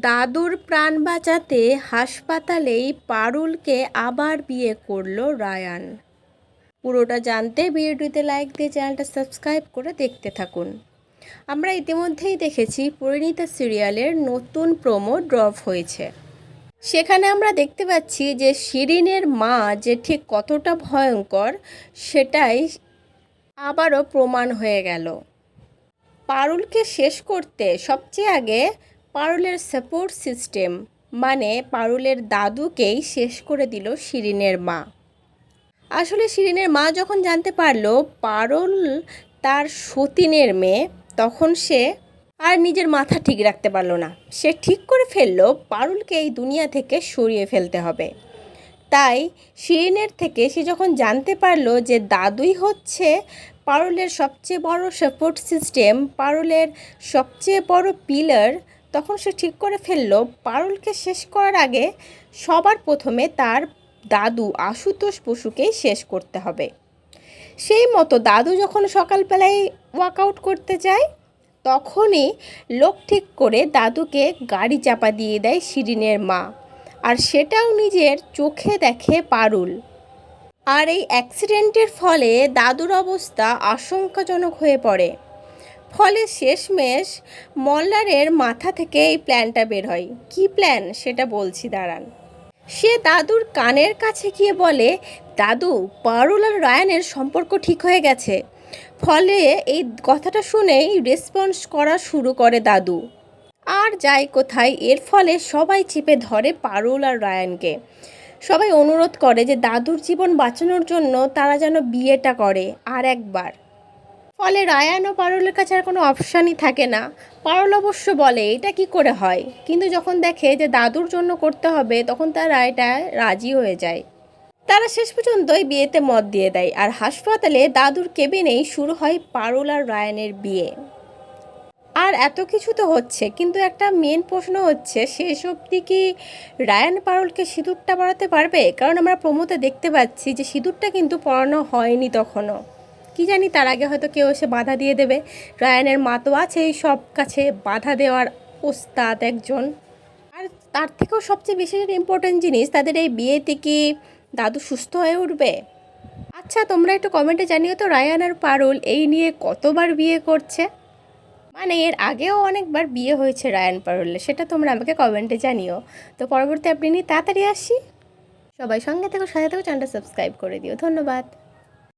দাদুর প্রাণ বাঁচাতে হাসপাতালেই পারুলকে আবার বিয়ে করল রায়ান। পুরোটা জানতে ভিডিওটিতে লাইক দিয়ে চ্যানেলটা সাবস্ক্রাইব করে দেখতে থাকুন। আমরা ইতিমধ্যেই দেখেছি পরিণীতা সিরিয়ালের নতুন প্রোমো ড্রপ হয়েছে। সেখানে আমরা দেখতে পাচ্ছি যে শিরিনের মা যে ঠিক কতটা ভয়ঙ্কর, সেটাই আবারও প্রমাণ হয়ে গেল। পারুলকে শেষ করতে সবচেয়ে আগে পারুলের সাপোর্ট সিস্টেম মানে পারুলের দাদুকেই শেষ করে দিল শিরিনের মা। আসলে শিরিনের মা যখন জানতে পারল পারুল তার সতীনের মেয়ে, তখন সে আর নিজের মাথা ঠিক রাখতে পারল না। সে ঠিক করে ফেলল পারুলকে এই দুনিয়া থেকে সরিয়ে ফেলতে হবে। তাই শিরিনের থেকে সে যখন জানতে পারল যে দাদুই হচ্ছে পারুলের সবচেয়ে বড় সাপোর্ট সিস্টেম পারুলের সবচেয়ে বড় পিলার তখন সে ঠিক করে ফেলল, পারুলকে শেষ করার আগে সবার প্রথমে তার দাদু আশুতোষ বসুকেই শেষ করতে হবে। সেই মতো দাদু যখন সকালবেলায় ওয়ার্কআউট করতে যায়, তখনই লোক ঠিক করে দাদুকে গাড়ি চাপা দিয়ে দেয় শিরিনের মা, আর সেটাও নিজের চোখে দেখে পারুল। আর এই অ্যাক্সিডেন্টের ফলে দাদুর অবস্থা আশঙ্কাজনক হয়ে পড়ে। ফলে শেষমেশ মল্লারের মাথা থেকে এই প্ল্যানটা বের হয়। কী প্ল্যান? সেটা বলছি, দাঁড়ান। সে দাদুর কানের কাছে গিয়ে বলে, দাদু, পারুল আর রায়ানের সম্পর্ক ঠিক হয়ে গেছে। ফলে এই কথাটা শুনেই রেসপন্স করা শুরু করে দাদু। আর যায় কোথায়, এর ফলে সবাই চেপে ধরে পারুল আর রায়ানকে। সবাই অনুরোধ করে যে, দাদুর জীবন বাঁচানোর জন্য তারা যেন বিয়েটা করে, আর একবার। ফলে রায়ান ও পারুলের কাছে আর কোনো অপশানই থাকে না। পারুল অবশ্য বলে, এটা কি করে হয়? কিন্তু যখন দেখে যে দাদুর জন্য করতে হবে, তখন তার এটা রাজি হয়ে যায়। তারা শেষ পর্যন্ত বিয়েতে মত দিয়ে দেয় আর হাসপাতালে দাদুর কেবিনেই শুরু হয় পারুল আর রায়ানের বিয়ে। আর এত কিছু তো হচ্ছে, কিন্তু একটা মেন প্রশ্ন হচ্ছে, শেষ অবধি কি রায়ান পারুলকে সিঁদুরটা পড়াতে পারবে? কারণ আমরা প্রমোতে দেখতে পাচ্ছি যে সিঁদুরটা কিন্তু পড়ানো হয়নি তখনও। কি জানি, তার আগে হয়তো কেউ এসে বাধা দিয়ে দেবে। রায়ানের মা তো আছেই, সব কাছে বাধা দেওয়ার ওস্তাদ একজন। আর তার থেকেও সবচেয়ে বেশি ইম্পর্টেন্ট জিনিস, তাদের এই বিয়েতে কি দাদু সুস্থ হয়ে উঠবে? আচ্ছা তোমরা একটু কমেন্টে জানিও তো রায়ান আর পারুল এই নিয়ে কতবার বিয়ে করছে? মানে এর আগেও অনেকবার বিয়ে হয়েছে রায়ান পারুলের, সেটা তোমরা আমাকে কমেন্টে জানিও। তো পরবর্তী আপনি নিয়ে তাড়াতাড়ি আসি। সবাই সঙ্গে থেকো, সাথে থেকো চ্যানেলটা সাবস্ক্রাইব করে দিও। ধন্যবাদ।